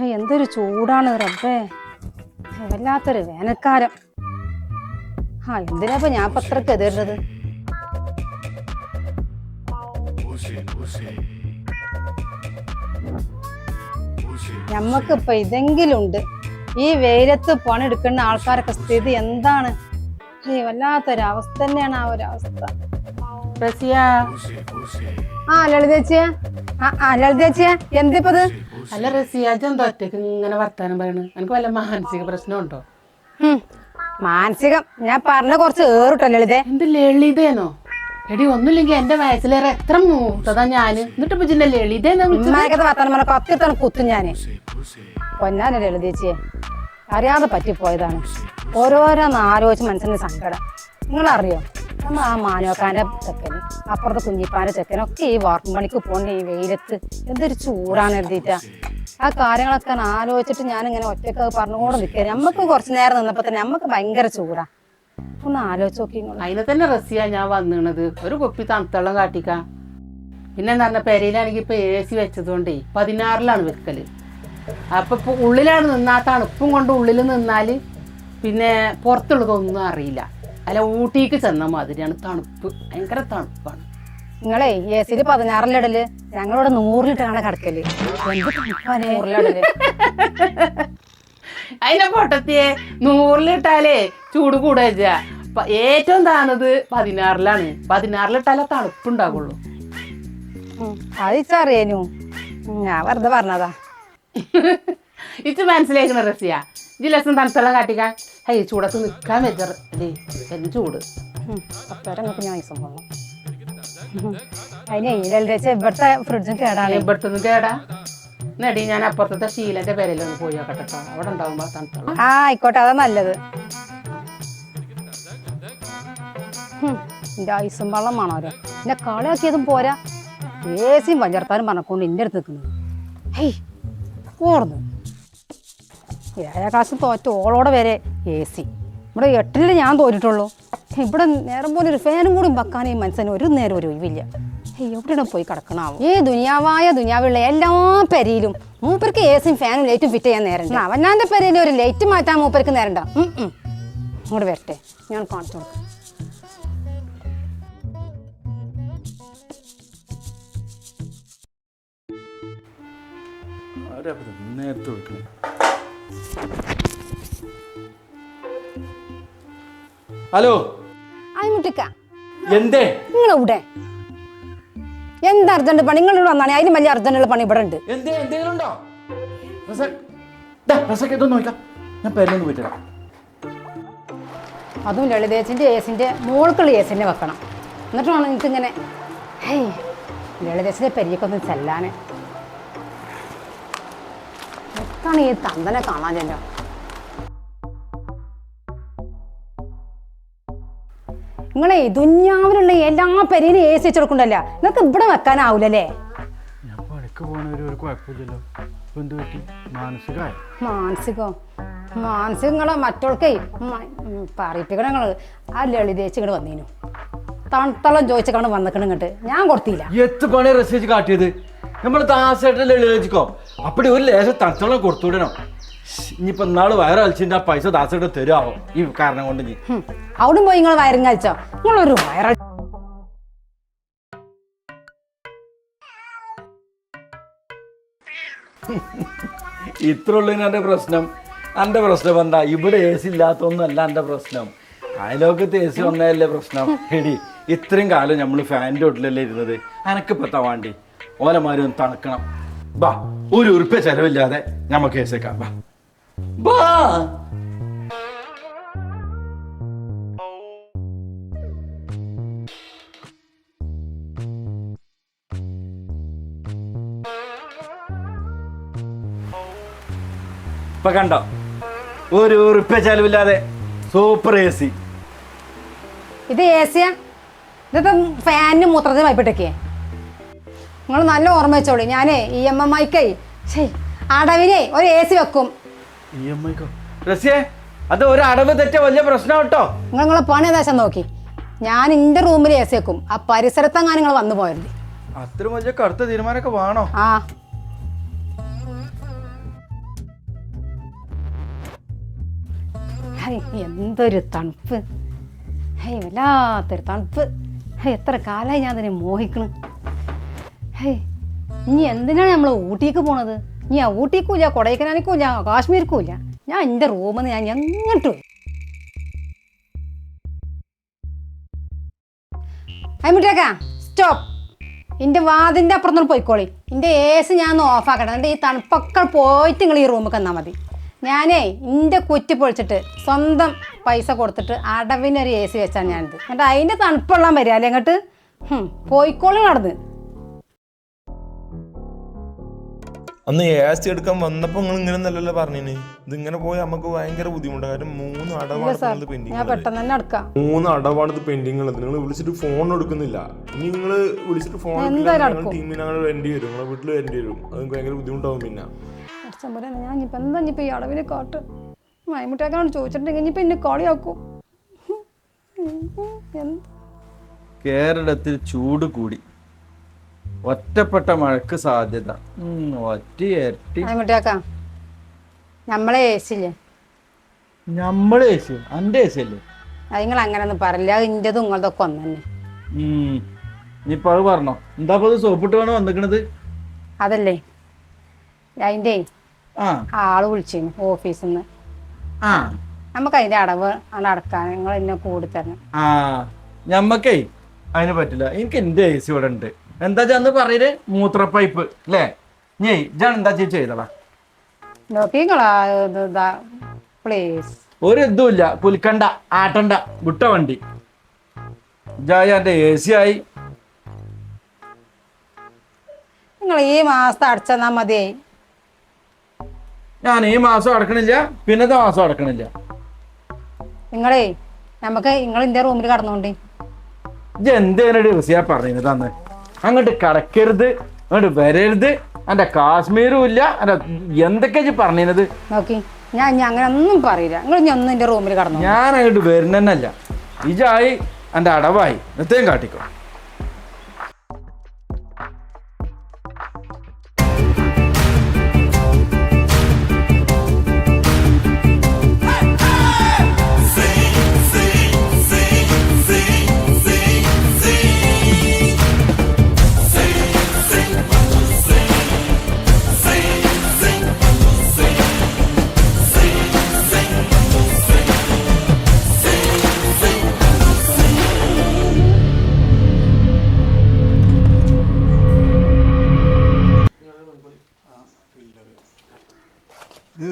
എന്തൊരു ചൂടാണ് റബ്ബേ. വല്ലാത്തൊരു വേനൽക്കാലം. ആ എന്തിനാ ഞാൻ പത്രക്ക് എതിരുന്നത് ഞമ്മക്കിപ്പൊ ഇതെങ്കിലും ഉണ്ട് ഈ വെയിലത്ത് പണിയെടുക്കുന്ന ആൾക്കാരൊക്കെ സ്ഥിതി എന്താണ്? ഈ വല്ലാത്തൊരവസ്ഥ തന്നെയാണ് ആ ഒരു അവസ്ഥ റസിയ ആ ലളിതേച്ചിയ. ആ ആ ലളിതേച്ചിയ എന്തിപ്പത്? അല്ല റസിയാജ് എന്താ ഒറ്റയ്ക്ക് ഇങ്ങനെ വർത്താനം പറയണു? എനിക്ക് വല്ല മാനസിക പ്രശ്നമുണ്ടോ? ഉണ്ടോ മാനസികം. ഞാൻ പറഞ്ഞ കുറച്ച് ഏറിട്ടോ ലളിതേ എന്ത് ലളിതേനോ എടി ഒന്നുമില്ലെങ്കിൽ എന്റെ വയസ്സിലേറെ എത്ര മൂത്തതാ ഞാൻ. എന്നിട്ട് ഇപ്പൊ ജിന്നെ ലളിതേനോ കത്തിത്തണം കുത്തും ഞാൻ. പൊന്നാനെ ലളിതേച്ചിയെ അറിയാതെ പറ്റിപ്പോയതാണ്. ഓരോരോന്ന് ആലോചിച്ച് മനസ്സിന് സങ്കടം. നിങ്ങളറിയോ? ആ മാനോക്കാന്റെ ചെക്കന് അപ്പുറത്തെ കുഞ്ഞിപ്പാന്റെ ചെക്കനൊക്കെ ഈ വാർക്കും പണിക്ക് പോകണ്ട ഈ വെയിലത്ത് എന്തൊരു ചൂടാണ് എഴുതിയിട്ടാ ആ കാര്യങ്ങളൊക്കെ ആലോചിച്ചിട്ട് ഞാനിങ്ങനെ ഒറ്റയ്ക്ക് പറഞ്ഞുകൊണ്ട് നിൽക്കുക നമുക്ക് കുറച്ച് നേരം നിന്നപ്പോ തന്നെ നമുക്ക് ഭയങ്കര ചൂടാ. ഒന്ന് ആലോചിച്ച് നോക്കി. അതിനെ തന്നെ റസിയ ഞാൻ വന്നിണത്. ഒരു കുപ്പി തണുത്തള്ളം കാട്ടിക്ക. പിന്നെ പറഞ്ഞ പെരയിലാണെങ്കിൽ ഇപ്പൊ എ സി വെച്ചതുകൊണ്ടേ പതിനാറിലാണ് വെക്കൽ. അപ്പൊ ഇപ്പൊ ഉള്ളിലാണ് നിന്നാ തണുപ്പും കൊണ്ട് ഉള്ളിൽ നിന്നാൽ പിന്നെ പുറത്തുള്ളതൊന്നും അറിയില്ല. അല്ല ഊട്ടിക്ക് ചെന്ന മാതിരിയാണ്. തണുപ്പ്. ഭയങ്കര തണുപ്പാണ്. നിങ്ങളെ എ സിയിൽ പതിനാറിലിടൽ ഞങ്ങളിവിടെ നൂറിലിട്ടാണ് കിടക്കൽ. നൂറിലിടൽ? അതിനെ പൊട്ടത്തിയെ നൂറിലിട്ടാലേ ചൂട് കൂടുക ഏറ്റവും താണത് പതിനാറിലാണ്. പതിനാറിലിട്ടാലേ തണുപ്പുണ്ടാകുള്ളു അത് ഇച്ചറിയേനു ഞാൻ വെറുതെ പറഞ്ഞതാ. ഇച്ച് മനസ്സിലാക്കുന്ന റസിയ. ഈ ലക്ഷം തണുത്തെല്ലാം കാട്ടിക്കാൻ ഹൈ ചൂടത്ത് നിൽക്കാൻ അല്ലേ എന്ത് ചൂട്. അപ്പേരം നിങ്ങൾക്ക് ഞാൻ ഐസം കൊള്ളാം. അതിനെ ലളിതേച്ച ഇവിടുത്തെ ഫ്രിഡ്ജും കേടാണ്. ഇവിടുത്തെ കേടാ? നടി ഞാൻ അപ്പുറത്തെ ശീലന്റെ പേരിലൊന്ന് പോയി നോക്കട്ടെ ട്ടോ. അവിടെ ഉണ്ടാവുമ്പോ തണുത്തുള്ള ആ ആയിക്കോട്ടെ അതാ നല്ലത്. ഉം, എന്റെ ഐസും വെള്ളം വേണോരോ എന്നെ കളിയാക്കിയതും പോരാ. എ സിയും പഞ്ചർത്താനും പറഞ്ഞക്കൊണ്ട് എന്റെ അടുത്ത് നിൽക്കുന്നത്. ഹേയ് ഓർന്നു. ഏഴാം ക്ലാസ് തോറ്റ ഓളോടെ വരെ എ സി. ഇവിടെ എട്ടിൽ ഞാൻ തോറ്റിട്ടുള്ളൂ. ഇവിടെ നേരം പോലെ ഒരു ഫാനും കൂടി വെക്കാൻ ഈ മനസ്സിന് ഒരു നേരം ഒരു ഒഴിവില്ല. എവിടെയാണ് പോയി കിടക്കണാവും? ഈ ദുനിയാവായ ദുനിയാവുള്ള എല്ലാ പെരയിലും മൂപ്പർക്ക് എ സിയും ഫാനും ലൈറ്റും ഫിറ്റ് ചെയ്യാൻ നേരം അവനാന്റെ പെരയിൽ ഒരു ലൈറ്റ് മാറ്റാൻ മൂപ്പർക്ക് നേരണ്ട ഇങ്ങോട്ട് വരട്ടെ. ഞാൻ കാണിച്ചു കൊടുക്കാം. നേരത്തെ വിളിക്കണേ? ഹലോ. അയ്മുട്ടിക്ക എന്തേ? എന്ത് അർജന്റ് പണി? നിങ്ങൾ ഇവിടെ വന്നാണ് അതിന് വലിയ അർജന്റുള്ള പണി ഇവിടെ ഉണ്ട്. എന്തേ? എന്തെങ്കിലും ഉണ്ടോ? റസാഖ് ദാ, റസാഖ് ഇതൊന്ന് നോക്കാം. ഞാൻ പേരിലൊന്ന് പോയിട്ടാ അതും ലളിതേച്ചിന്റെ ഏസിന്റെ മോൾക്കുള്ള ഏസിനെ വെക്കണം. എന്നിട്ട് വേണം നിങ്ങൾക്ക് ഇങ്ങനെ ഹേയ് ലളിതേച്ചിന്റെ ചെല്ലാനെ. ചെല്ലാൻ എത്താണ് ഈ തന്തനെ കാണാനല്ലോ നിങ്ങളെ ദുന്യാവിലുള്ള എല്ലാ പെരിയിലും എ സി വെച്ചെടുക്കണ്ടല്ലോ നിങ്ങൾക്ക് ഇവിടെ വെക്കാനാവൂലല്ലേ? ഞാൻ പണിക്ക് ഒരു കുഴപ്പമില്ലല്ലോ. ഇപ്പൊ എന്ത് പറ്റി? മാനസികമായ മാനസികം? മാനസികങ്ങളെ മറ്റോൾക്കേ പറയിപ്പിക്കണം നിങ്ങൾ ആ ലളിതേച്ച് ഇങ്ങോട്ട് വന്നീനു. തണുത്തളം ചോദിച്ചക്കാണ് വന്നിക്കണം ഇങ്ങോട്ട്. ഞാൻ കൊടുത്തില്ല. എത്ര പണി റെസേജ് കാട്ടിയത്? നമ്മൾ ദാസേട്ടല്ലേ എഴുതിക്കോ അപ്പടി ഒരു ലേശം തണുത്തളം കൊടുത്തുവിടണം. ഇനിയിപ്പോ നാൾ വയറളിച്ചിന്റെ ആ പൈസ ദാസയുടെ തരുമോ ഈ കാരണം കൊണ്ട് നീ അവിടെ പോയി നിങ്ങൾ വയറും കഴിച്ചോ? നിങ്ങളൊരു വയറ ഇത്ര ഉള്ളതിന് എന്റെ പ്രശ്നം. എന്റെ പ്രശ്നം എന്താ? ഇവിടെ എ സി ഇല്ലാത്തൊന്നല്ല എന്റെ പ്രശ്നം. അയലോക്കത്ത് എ സി വന്നതല്ലേ പ്രശ്നം? എടി ഇത്രയും കാലം നമ്മൾ ഫാനിന്റെ ഉള്ളിലല്ലേ ഇരുന്നത്. എനക്ക് പെത്താൻ വേണ്ടി? ഓലമാരും തണുക്കണം. ബാ ഒരു ഉറുപ്പ ചെലവില്ലാതെ നമുക്ക് എ സി വെക്കാം ബാ ബാ. ഇപ്പൊ കണ്ടോ? ഒരു ഉറുപ്പ ചെലവില്ലാതെ സൂപ്പർ എ സി. ഇത് എ സിയാ ഇതിപ്പം ഫാനിന് മൂത്രത്തിൽ വായ്പട്ടൊക്കെ നിങ്ങൾ നല്ല ഓർമ്മ വെച്ചോളി. ഞാനേ ഇ എം എം ഐക്കേ ശേ അടവിനെ ഒരു എ സി വെക്കും. ഇ എം ഐക്കോ റസിയെ അത് ഒരു അടവ് തെറ്റ വലിയ പ്രശ്നം കേട്ടോ. നിങ്ങൾ പണി ഏകദേശം നോക്കി? ഞാൻ എന്റെ റൂമിൽ എ സി വെക്കും. ആ പരിസരത്തെങ്ങാനും നിങ്ങൾ വന്നു പോയത് അത്ര വലിയ കടുത്ത തീരുമാനമൊക്കെ വേണോ? ആ. എന്തൊരു തണുപ്പ്. ഹേ വല്ലാത്തൊരു തണുപ്പ്. ഹേ എത്ര കാലമായി ഞാൻ അതിനെ മോഹിക്കണം. ഹേ ഇനി എന്തിനാണ് നമ്മൾ ഊട്ടിക്ക് പോണത്? ഇനി ആ ഊട്ടിക്കും ഇല്ല കൊടൈക്കനാലിക്കും ഇല്ല ഞാൻ എന്റെ റൂമിൽ ഞാൻ എങ്ങോട്ട് പോയി അയ്മുട്ടേക്കാ സ്റ്റോപ്പ്. എന്റെ വാതിന്റെ അപ്പുറത്തോട്ട് പോയിക്കോളി. എന്റെ എ സി ഞാൻ ഓഫാക്കട്ടെ എന്റെ ഈ തണുപ്പൊക്കെ പോയിട്ട് നിങ്ങൾ ഈ റൂമിൽ തന്നാൽ മതി. ഞാനേ എന്റെ കുറ്റി പൊളിച്ചിട്ട് സ്വന്തം പൈസ കൊടുത്തിട്ട് അടവിനൊരു എ സി വെച്ചാണ് ഞാനിത്. എന്നിട്ട് അതിന്റെ തണുപ്പുള്ളാൻ വരിക അല്ലേ അങ്ങോട്ട് പോയിക്കോളി നടന്ന്. അന്ന് എ ഏസി എടുക്കാൻ വന്നപ്പോ നിങ്ങൾ ഇങ്ങനെ നല്ലല്ലോ പറഞ്ഞിന്. ഇത് ഇങ്ങനെ പോയി നമുക്ക് ഭയങ്കര ബുദ്ധിമുട്ടാണ് കാരണം മൂന്ന് അടവാണ് പെൻഡിങ് ഞാൻ പെട്ടെന്ന് തന്നെ മൂന്ന് അടവാണ് ഇത് പെൻഡിങ് ഉള്ളത്. നിങ്ങൾ വിളിച്ചിട്ട് ഫോൺ എടുക്കുന്നില്ല. ഇനി നിങ്ങൾ വിളിച്ചിട്ട് ഫോൺ. ടീമിന് അങ്ങനെ വേണ്ടി വരും. നിങ്ങളെ വീട്ടിൽ വേണ്ടി വരും. അത് ഭയങ്കര ബുദ്ധിമുട്ടാവും പിന്നെ. ഞാൻ ഇനിയിപ്പോൾ എന്താ ഇനിയിപ്പോൾ ഈ അടവിന് കാട്ട്? മൈമുട്ടേക്കാണോട് ചോദിച്ചിട്ടുണ്ടെങ്കിൽ ഇനിയിപ്പോൾ എന്നെ കളിയാക്കും. കേരളത്തിൽ ചൂട് കൂടി. ഒറ്റപ്പെട്ട മഴക്ക് സാധ്യത. ഉം, ഒറ്റ ഇരട്ടി നമ്മളെ നമ്മളെ അത് നിങ്ങൾ അങ്ങനെ ഒന്നും പറയില്ല. അത് ഇന്റെതും നിങ്ങളതൊക്കെ ഒന്ന് തന്നെ ഇനിയിപ്പോ അത് പറഞ്ഞോ. എന്താ ഇപ്പൊ ഇത് സോപ്പിട്ട് വേണം വന്നിക്കണത്? അതല്ലേ. അതിന്റെ ആ. ആൾ വിളിച്ചിരുന്നു ഓഫീസിൽ നിന്ന് ആ. നമുക്ക് അതിന്റെ അടവ് ആണ് അടക്കാൻ നിങ്ങൾ എന്നെ കൂടി തരണം ആ. ഞമ്മക്കേ അതിന് പറ്റില്ല. എനിക്ക് എന്റെ ഏസി സി ഇവിടെ ഉണ്ട്. എന്താ ചെന്ന് പറയൽ? മൂത്ര പൈപ്പ് അല്ലേ ഞേ ഞാൻ എന്താ ചേച്ചി ചെയ്തടാ പ്ലീസ് ഒരു ഇതുമില്ല പുൽക്കണ്ട ആട്ടണ്ട വിട്ട വണ്ടി. ജായ എന്റെ എ സി ആയി. നിങ്ങൾ ഈ മാസത്തെ അടച്ചെന്നാ മതിയായി ഞാൻ ഈ മാസം അടക്കണില്ല പിന്നത്തെ മാസം അടക്കണില്ല. നിങ്ങളേ നമുക്ക് നിങ്ങൾ എന്റെ റൂമിൽ കടന്നോണ്ടേ. ഇത് എന്തേനടി റിസിയ പറഞ്ഞത് അന്ന്? അങ്ങോട്ട് കടക്കരുത് അങ്ങോട്ട് വരരുത്. എന്റെ കാശ്മീരും ഇല്ല. എന്റെ എന്തൊക്കെയാ പറഞ്ഞത് നോക്കി ഞാൻ ഞാൻ അങ്ങനെ ഒന്നും പറയില്ല. നിങ്ങൾ ഞാൻ ഒന്നും എന്റെ റൂമിൽ കടന്നു ഞാൻ അങ്ങോട്ട് വരുന്നല്ല ഇജായി എന്റെ അടവായി. നിത്യം കാട്ടിക്കോ.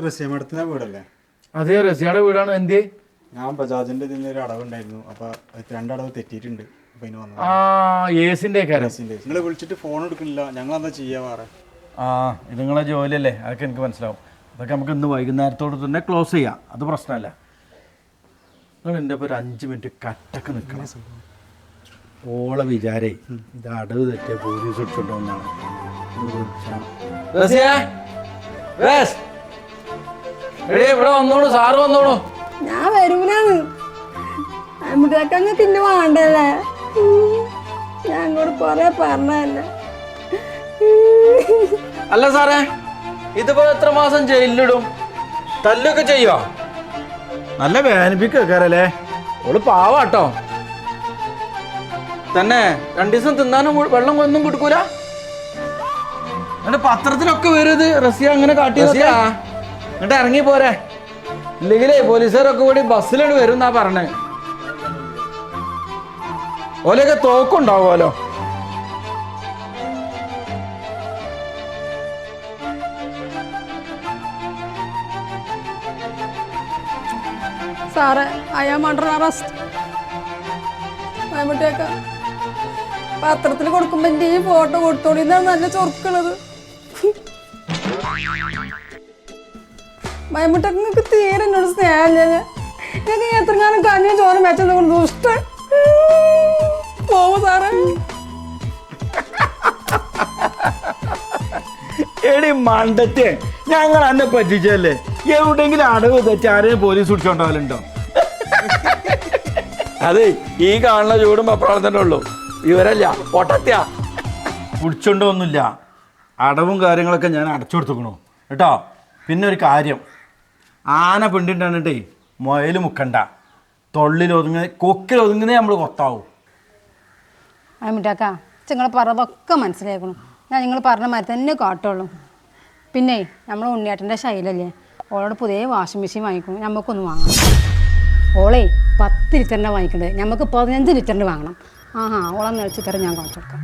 ഇത് റസ്യമടത്തിന്റെ വീടല്ലേ? അതെ റസിയുടെ വീടാണ്? എന്ത്? ഞാൻ ബജാജിന്റെ ഇതിൽ ഒരു അടവുണ്ടായിരുന്നു അപ്പൊ രണ്ടടവ് തെറ്റിയിട്ടുണ്ട്. ആ ഏസിന്റെ കാര്യം നിങ്ങൾ വിളിച്ചിട്ട് ഫോൺ എടുക്കുന്നില്ല. ഞങ്ങൾ എന്താ ചെയ്യാ വേറെ? ആ ഇത് നിങ്ങളെ ജോലിയല്ലേ? അതൊക്കെ എനിക്ക് മനസ്സിലാവും. അതൊക്കെ നമുക്ക് ഇന്ന് വൈകുന്നേരത്തോട് തന്നെ ക്ലോസ് ചെയ്യാം. അത് പ്രശ്നമല്ല. നിങ്ങൾ എന്റെ ഒരു അഞ്ച് മിനിറ്റ് കട്ടക്ക് നിൽക്കണം. ഓളെ വിചാരേ ഇത് അടവ് തെറ്റിയ പോലീസ് ഇട്ടുണ്ടോന്നാണ് ഇവിടെ വന്നോളൂ സാറ് വന്നോളൂ. ഞാൻ വരൂലാണ് അമ്മുട്ടേക്കങ്ങ് പിന്നെ വേണ്ടല്ലേ? ഞാൻ കൂടെ കൊറേ പറഞ്ഞല്ലേ അല്ല സാറേ ഇതിപ്പോ എത്ര മാസം ജയിലിലിടും? തല്ലൊക്കെ ചെയ്യോ നല്ല വേദനിപ്പിക്കാരല്ലേ ഓൾ പാവാട്ടോ. തന്നെ രണ്ടു ദിവസം തിന്നാനും വെള്ളം ഒന്നും കൊടുക്കൂല? എന്നിട്ട് പത്രത്തിലൊക്കെ വരും ഇത് റസിയ അങ്ങനെ കാട്ടി എന്നിട്ട് ഇറങ്ങി പോരെ. ഇല്ലെങ്കിലേ പോലീസുകാരൊക്കെ കൂടി ബസ്സിലാണ് വരും എന്നാ പറഞ്ഞേ. ഓലൊക്കെ തോക്കുണ്ടാവുമല്ലോ. സാറേ ഐ ആം അറസ്റ്റ് അമ്മുട്ടേക്ക പത്രത്തിൽ കൊടുക്കുമ്പോ എന്റെ ഈ ഫോട്ടോ കൊടുത്തോളി. എന്നാണ് നല്ല ചൊറുക്കണത് മയമുട്ടങ്ങൾക്ക് തീരെ എന്നോട് സ്നേഹമില്ല. ഞങ്ങൾക്ക് എത്രങ്ങാനും കഞ്ഞി ചോറും വെച്ചത് കൊണ്ട് ദുഷ്ട പോവു സാറേ. എടി മണ്ടത്തെ ഞങ്ങൾ അന്നെ പറ്റിച്ചല്ലേ എവിടെങ്കിലും അടവ് തെറ്റി ആരെയും പോലീസ് പിടിച്ചോണ്ടാവലുണ്ടോ? അതെ ഈ കാണുന്ന ചൂടും തന്നെ ഉള്ളൂ. ഇവരല്ല പൊട്ടത്യ. പിടിച്ചോണ്ടൊന്നുമില്ല അടവും കാര്യങ്ങളൊക്കെ ഞാൻ അടച്ചു കൊടുത്തുക്കണു കേട്ടോ? പിന്നെ ഒരു കാര്യം. ആന പെണ്ടിട്ടാണിട്ടേ മുയൽ മുക്കണ്ട. തൊള്ളിൽ ഒതുങ്ങുന്ന കൊക്കിൽ ഒതുങ്ങുന്നേ നമ്മൾ കൊത്താവും. അമ്മിട്ടാക്ക നിങ്ങൾ പറഞ്ഞതൊക്കെ മനസ്സിലാക്കണം ഞാൻ നിങ്ങൾ പറഞ്ഞ മാതിരി തന്നെ കാട്ടുള്ളൂ. പിന്നെ നമ്മൾ ഉണ്ണിയേട്ടന്റെ ശൈലല്ലേ ഓളോട് പുതിയ വാഷിംഗ് മെഷീൻ വാങ്ങിക്കണം നമുക്കൊന്ന് വാങ്ങാം. ഓളേ പത്ത് ലിറ്ററിന്റെ വാങ്ങിക്കണ്ടേ നമുക്ക് പതിനഞ്ച് ലിറ്ററിന്റെ വാങ്ങണം. ആഹാ ഓളെ നിലച്ചിത്തരം ഞാൻ കാണിച്ചു കൊടുക്കാം.